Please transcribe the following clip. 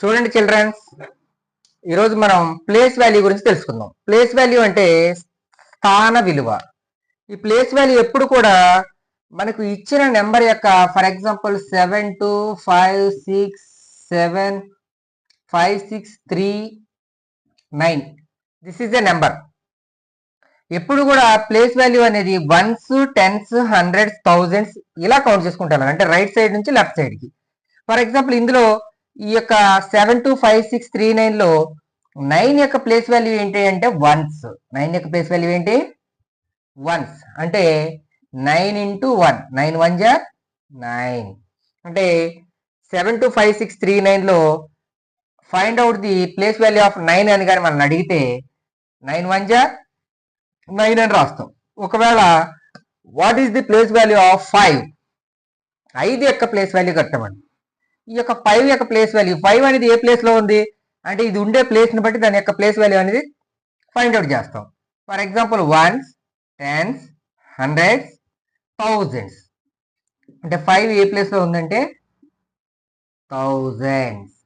చూడండి చిల్డ్రన్స్ ఈరోజు మనం ప్లేస్ వాల్యూ గురించి తెలుసుకుందాం. ప్లేస్ వాల్యూ అంటే స్థాన విలువ. ఈ ప్లేస్ వాల్యూ ఎప్పుడు కూడా మనకు ఇచ్చిన నెంబర్ యొక్క for example seven two five six seven five six three nine this is a number ఎప్పుడు కూడా ప్లేస్ వాల్యూ అనేది వన్స్ టెన్స్ హండ్రెడ్స్ థౌజండ్స్ ఇలా కౌంట్ చేసుకుంటాను అంటే రైట్ సైడ్ నుంచి లెఫ్ట్ సైడ్కి ఫర్ ఎగ్జాంపుల్ ఇందులో ఈ యొక్క seven two five six three నైన్లో నైన్ యొక్క ప్లేస్ వాల్యూ ఏంటి అంటే వన్స్ నైన్ యొక్క ప్లేస్ వాల్యూ ఏంటి? వన్స్ అంటే nine into one nine one జా? నైన్ అంటే seven two five six three నైన్లో find out the place value of nine అని కానీ మనం అడిగితే నైన్ వన్ జా? నైన్ అని రాస్తాం. ఒకవేళ what is the place value of five ఐదు యొక్క ప్లేస్ వాల్యూ కట్టమండి ఈ యొక్క ఫైవ్ యొక్క ప్లేస్ వాల్యూ ఫైవ్ అనేది ఏ ప్లేస్లో ఉంది? అంటే ఇది ఉండే ప్లేస్ని బట్టి దాని యొక్క ప్లేస్ వాల్యూ అనేది ఫైండ్ అవుట్ చేస్తాం. For example ones tens hundreds thousands అంటే ఫైవ్ ఏ ప్లేస్లో ఉందంటే థౌజండ్స్